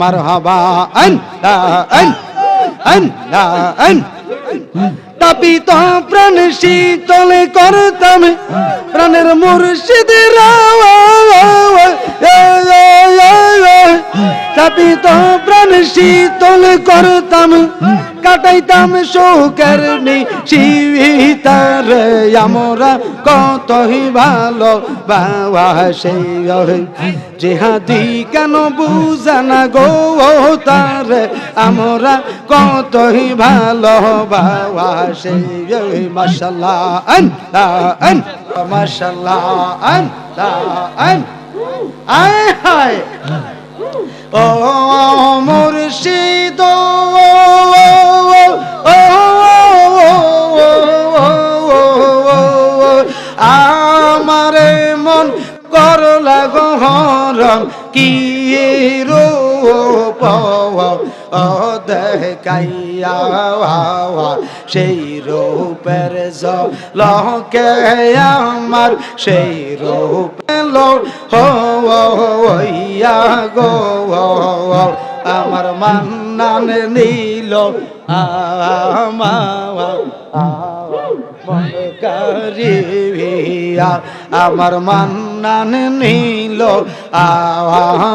মারহাবা আন লা আন আন লা আন তাপিত প্রাণ শীতল করতাম প্রাণের মুর্শিদের তাপিত প্রাণ শীতল করতাম, কাটাইতাম শোকের শিবিতার আমরা কতই ভালো বাবা সেই জেহাদি, কেন বুঝানা গো তার? আমরা কতই ভালো বাবা সেই মাসাল্লাহ আন আন মাসাল্লাহ আন আন আয় হায়। ও মুর্শিদ আমারে মন কর লাগো হরম কি রূপ সেই রূপের লকে আমার সেই রূপ হইয়া গো আমার মান্নান নীল কারিয়া আমার মান্নান নীল আমার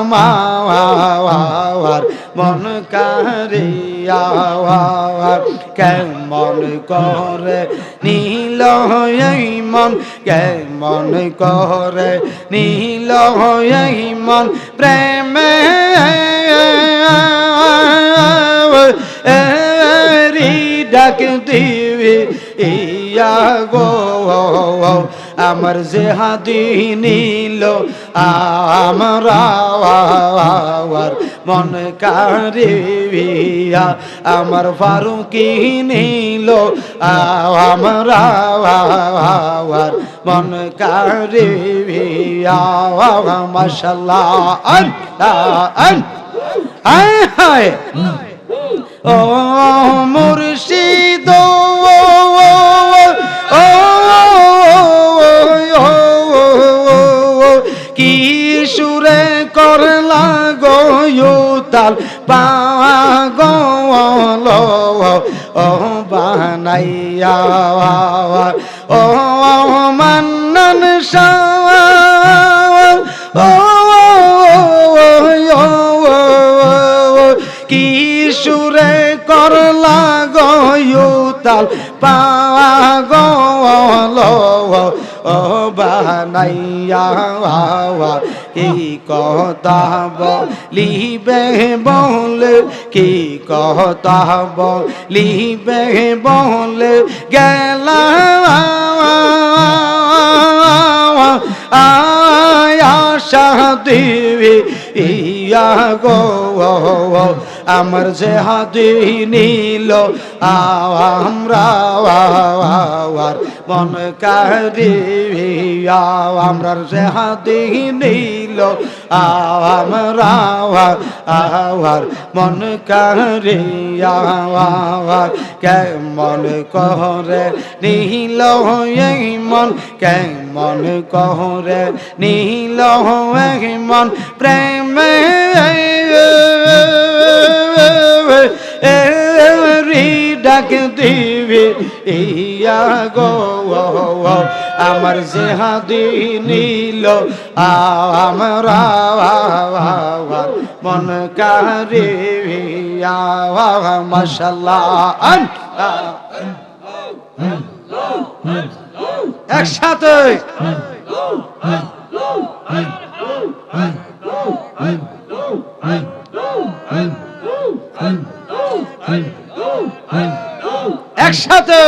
মন কারিয়া কেমন করে নীল এই মন, কেমন করে নীল এই মন, প্রেমে ডাক দিবি গো আমার যে হাদি নীল, আমরা মন কারিয়া আমার ফারুকি নীল আমরা মন কারিয়া হায়, ও গোয়ুতাল পাগল ও বানাইয়া ও মান্নন কি সুরে করলা গয়ুতাল পাগল ও বানাইয়া কি কথা বলিবে বলে, কি কথা বলিবে বলে গেলা আশা দেবী ইয়া গো আমার যে হাতি নীল আমরা মন কারিয়া আমরা যে হাতি নীল আমরা আওয়ার মন কারিয়া কেমন করে নীল এই মন, কেমন করে নীল এই মন, প্রেমে ডাক দিবি ইয়া গো আমার যে হাদি নীল আমরা মন কারিয়া মাশাল্লাহ। আন একসাথে। একসাথে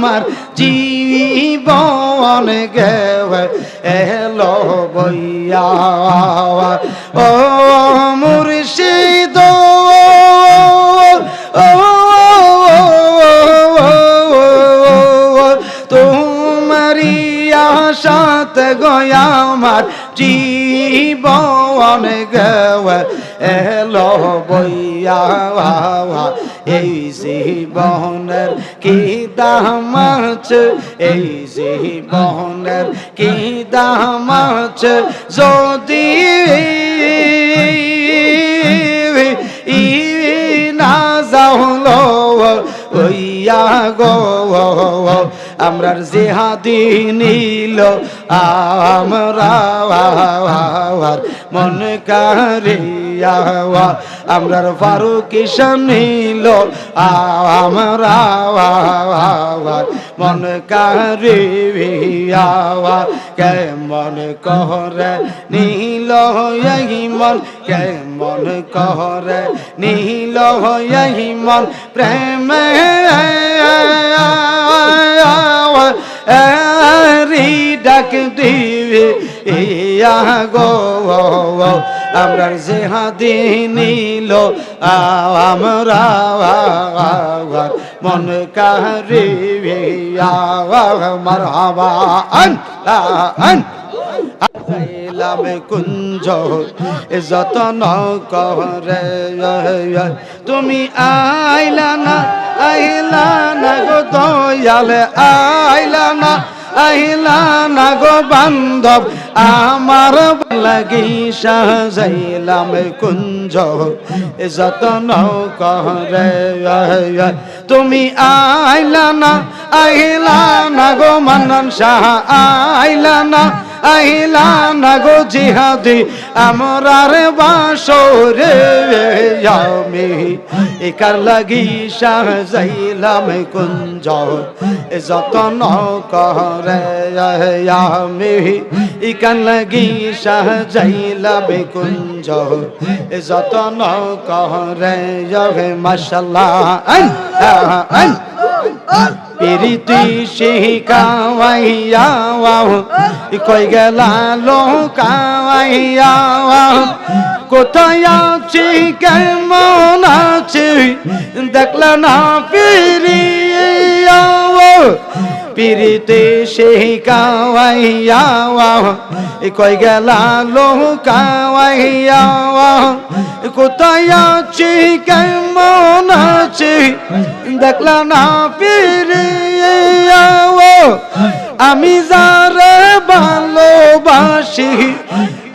আমার জীবন গেবে এলো বইয়া ও মুর্শিদ আমার জীবন এলো বইয়া এই জীবনের কি দাম আছে? এই জীবনের কি দাম আছে? যদি না যাও ওইয়া গো আমরার জেহাদি নিল, আমরা মন কারিয়া আমরার ফারুক নিল, আমরা মন কারিয়া কেমন কহরে নীল এই মন কেমন কহরে নীল এই মন প্রেমে রি ডাক দিবে ইয়া গো আমরা জেহাদি নিল আমরা মন কারিবে মারহাবা, আন আন। যাইলাম কুঞ্জ যতন করে তুমি আইলা না আইলা না গো দয়ালে, আইলা আইলা না গো বান্ধব, আমার লাগি সাজাইলাম কুঞ্জ। যতন করে, তুমি আইলা না আইলা না গো মানন শাহ, আইলা না আইলা না গো জিহাদি, আমরার বাসরে আমি। একার লাগি সাজাইলাম কুঞ্জ যতন করে আমি। ইকার লাগি সাজাইলাম কুঞ্জ যতন করে মাসাল্লাহ পিরিতি শিখাওয়াইয়া কই গেলা লোকাওয়াইয়া কোথায় আছি কেমন আছি? দেখলা না পিরিয়া পিরিতে শিখাওয়াইয়া কই গেলা লোকাওয়াইয়া কোথায় আছি কেমন আছি? দেখলা না ফিরিয়াও আমি যারে ভালোবাসি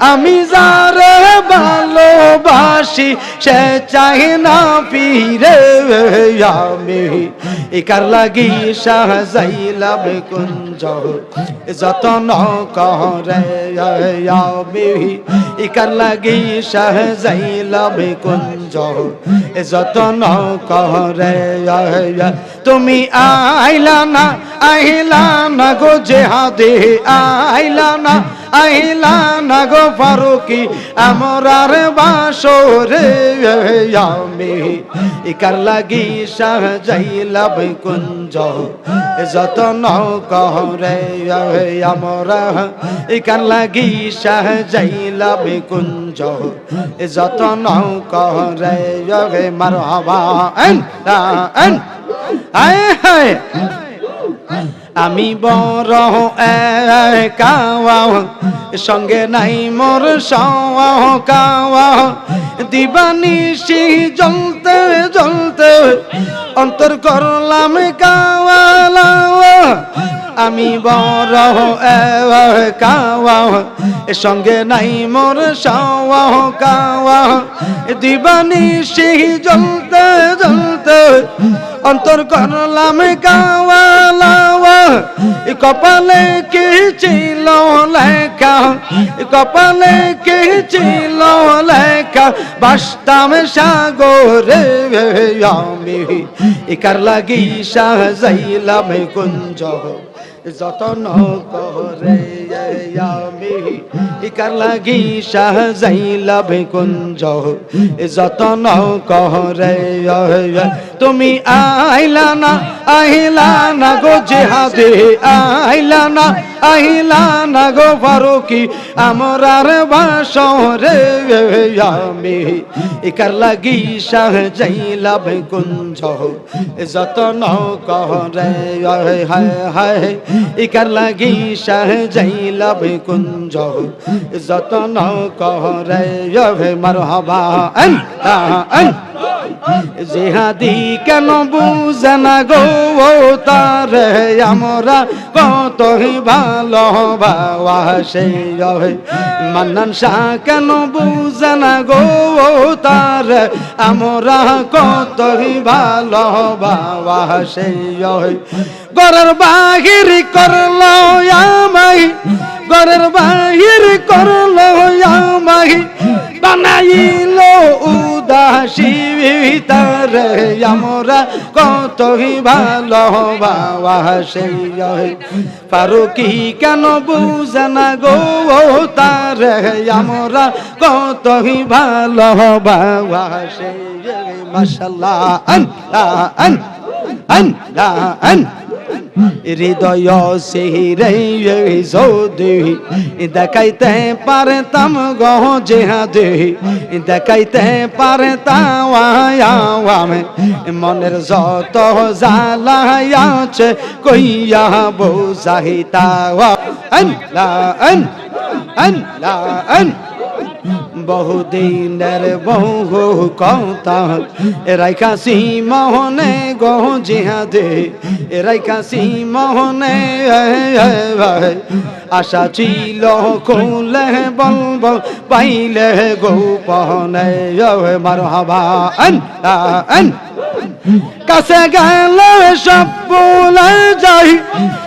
আমি যারে ভালোবাসি, সে চাই না ফিরে, আমি। একার লাগি সাজাইলাম কুঞ্জ যতন করে, আমি। একার লাগি সাজাইলাম কুঞ্জ যতন করে তুমি আইলা না আইলা না গো জেহাদে, আইলা না আইলা না গো ফারুকি, আমরার বাসরে আমি। ইকার লাগি সাজাইলাম কুঞ্জ, যতন করে আমরা। ইকার লাগি সাজাইলাম কুঞ্জ, যতন করে মার হবা আয় হায়। আমি বড় কাওয়া সঙ্গে নাই মোর কাওয়া দিবানিশি জ্বলতে জ্বলতে অন্তর করলাম কাওয়ালা আমি বড় কাওয়া সঙ্গে নাই মোর কাওয়া দিবানিশি জ্বলতে জ্বলতে অন্তর করলাম কাওয়ালাওয়া কপালে কি ছিল লেখা? কপালে কি ছিল লেখা? বাস্তাম সাগরে আমি। একার লাগি সাজাইলাম কুঞ্জ? যতন করে ইকার লাগি সাজাইলাম কুঞ্জ। যতন করে তুমি আইলা না আইলা না গো জেহাদে, আইলা না আইলা না গো ফারুকি, আমরার বাসরে আমি, ইকার লাগি সাজাইলাম কুঞ্জ। যতন করে হায় হায় ইকার লাগি সাজাইলাম কুঞ্জ যতন রে মার হবা জেহাদি কেন বুঝে না গো? তারে আমরা কতই ভালো বাসে মান্নান শাহ কেন বুঝে না গো? তারে আমরা কতই ভালো বাসে গরের বাহির করল আমাই গরের বাহির করল আমাই বানাইল উদাসী তারে আমরা কতই ভালো বাবা সেই ফারুকি কেন বুঝে না গো তারে আমরা কতই ভালো বাবা সেই মাসাল্লাহ আন আন আন আন হৃদয় সেহিরে সৌদি। দেখাইতে পারতাম গহ জেহাদে। দেখাইতে পারতাম মনের যত জালায়াছে কইয়া বোঝাইতা। আল্লাহ আন আল্লাহ আন বহুদিনের বহু কথা রাইখাসি মোহনে গহ জিহাদে রাইখাসি মোহনে আশা ছিল খুলে বলব পাইলে গোপনে মার হবা কাছে গেলে সব বলে যাই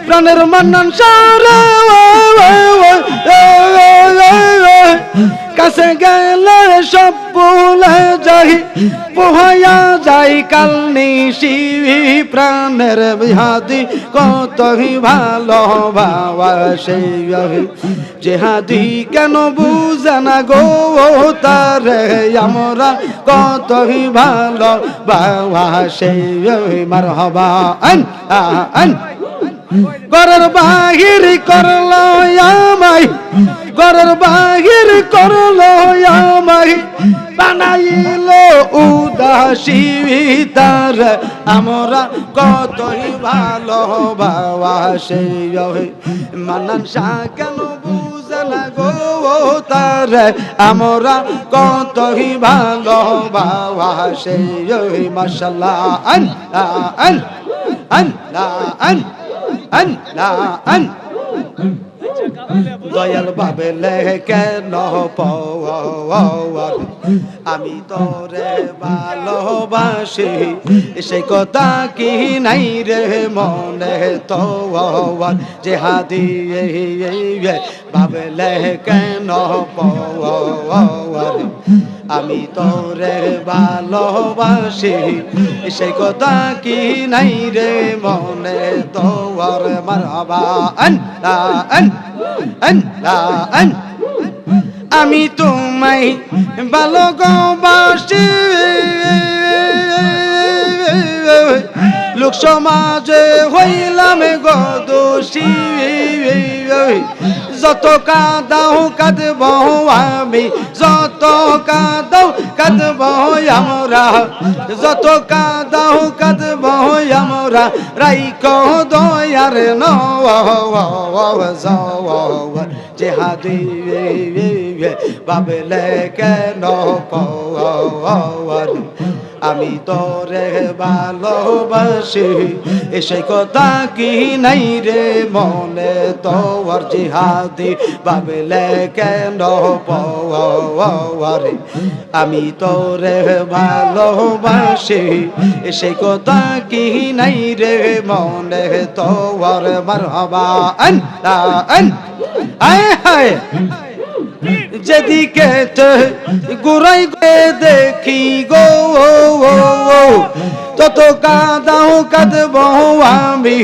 প্রাণের মান্নান সারা কাছে গেলে সব বলে যাই। পোহায়া যাই কাল নিশি প্রাণের বিহাদি। কতই ভালো বাবা সেই জেহাদি। কেন বুঝে না গো তারে আমরা? কতই ভালো বাবা সেই মার হবা আন। গরের বাহির করল আমাই গরের বাহির করল আমাই বানাইল উদাসী তার আমরা কতই ভালো বাবা, সেই মানান কেন বুঝে না গো তার। আমরা কতই ভালো বাবা, সেই মাসাল্লাহ আন আন আন আন আন আন দয়াল বাবে কেন পাওয়ার আমি তোরে ভালোবাসি, সে কথা কি নাই রে মনে তোয়ার? যে হাদি ভাবলে কেন পাওয়ার আমি তোরে ভালোবাসি, সে কথা কি নাই রে মনে তোর মারবা আন আন আন আন। আমি তোমায় ভালো বাসি। লোক সমাজে হইলাম গদোষী যত কাদাও কাঁদব আমি, যত কাদাও কাঁদব আমরা। যত কাদাও কাঁদব আমরা রাইক দয়ার নওয়ার জেহাদি বাবলে কেন আমি তোরে ভালোবাসি এসে কথা কি নাই রে মনে তোর জিহাদি? ভাবলে কেন পাওয়ারে আমি তোরে ভালোবাসি এসে কথা কি নাই রে মনে তোর মারহাবা? আন আন, আয়, হায়। যেদিকে গুড়াই গে, দেখি গো তত কাদাও কাঁদব আমি,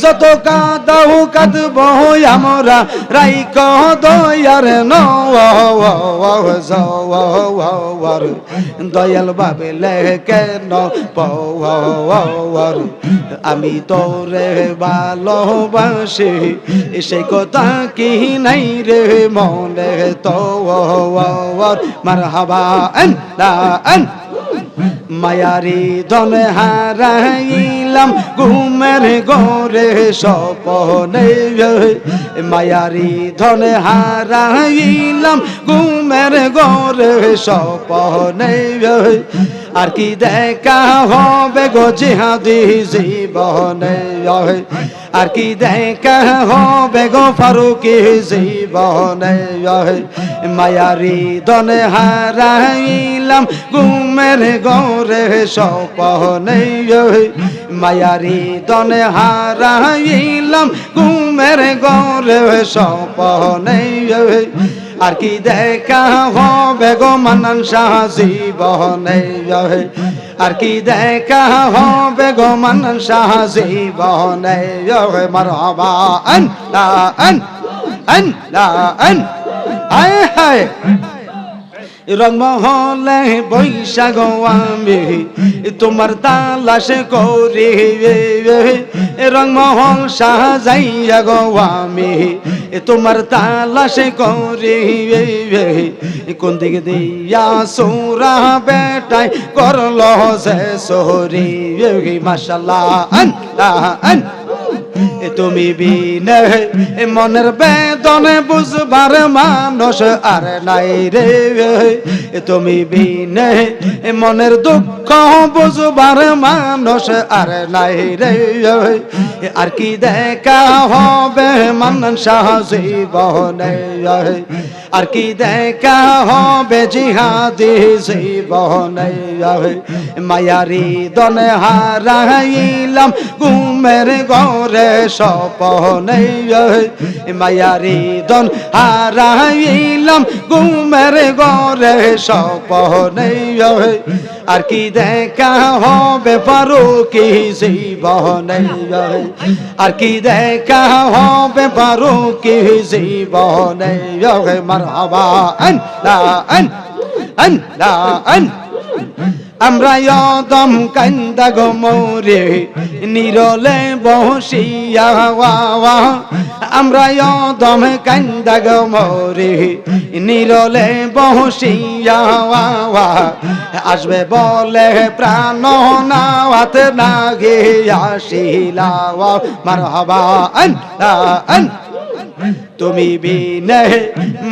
যত কাদাও কাঁদব আমরা রাই কহ দয়ার নওয়ার দয়াল বাবে কেন পাওয়ার। আমি তোরে ভালোবাসি, সে কথা কি নাই রে মনে তো? মার হবা মায়ারি ধন হারাইলাম, ঘুমের গোরে স্বপনে মায়ারি ধন হারাইলাম ঘুম ঘুমের গরে স্বপনে আর কি দেখা হবে গো জিহাদি জীবনে আর কি দেখা হবে গো ফারুকি জীবনে মায়ারি দনে হারাইলাম ঘুমের গরে স্বপনে মায়ারি দনে হারাইলাম। ঘুমের গরে স্বপনে আর কি দেখা হবে গো মানান শাহ জীবনে আর কি দেখা হবে গো মানান শাহ জীবনে মারহাবা, আন, লা, আন আন, লা, আন আয় হায়। রংমহলে বৈশাখ আমি, তোমার তালাশ করি রংমহল সাজাইয়া গো আমি তোমার তালাশ করি কোন দিকে দিয়া সৌরা বেটাই করল সে সোহরি মাসাল্লাহ আন আন তুমি বিনে মনের বেদনে বুঝবার মানুষ আর নাই রে। তুমি বিনে মনের দুঃখ বুঝবার মানুষ আর নাই রে। আর কি দেখা হবে মানন শাহ জীবনে। আর কি দেখা হবে জিহাদি জীবনে। মায়ারি দনে হারাইলাম ঘুমের গরে স্বপনে মায়ারি দন হারাইলাম ঘুমের গরে স্বপনে আর কি দেখা হবে পারো কি জীবনে আর কি দেখা হবে পারো কি জীবনে মারহাবা, আন লা, আন আন লা, আন। আমরা দম কান্দা গো মোরে, নিরলে বসিয়া আমরা দম কান্দা গো মোরে, নিরলে বসিয়া আসবে বলে প্রাণ নাওয়াত না গে আসিলা লা আন তুমি বিনে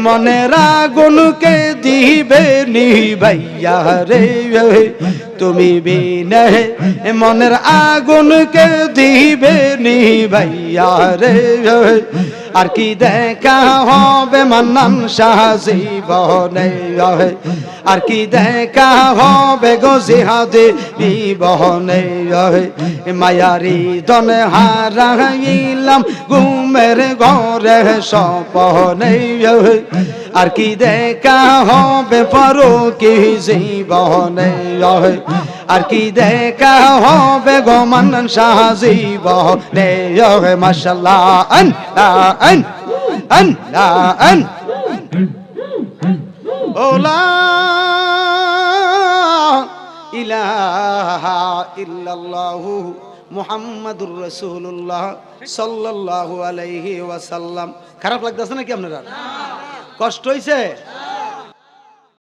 মনের আগুনকে দিবে নিভাইয়া রে? তুমি বিনে মনের আগুনকে দিবে নিভাইয়া রে? আর কি দেখা হবে মান্নান শাহ জীবনে? আর কি দেখা হবে গো জিহাদে বিবহনে মায়ারি দনে হারাইলাম, ঘুমের ঘরে সপনে আর কি দেখা হবে পারো কি জীবনে আর কি দেখা হবে গো মান্নান শাহ জীবনে মাশাল্লাহ, আন আন আন আন। ওলা ইলাহা ইল্লাল্লাহু মুহাম্মাদুর রসুল্লাহ সাল্লাহ আলাইহি ওয়াসাল্লাম। খারাপ লাগতেছে নাকি আপনারা? কষ্ট হইছে?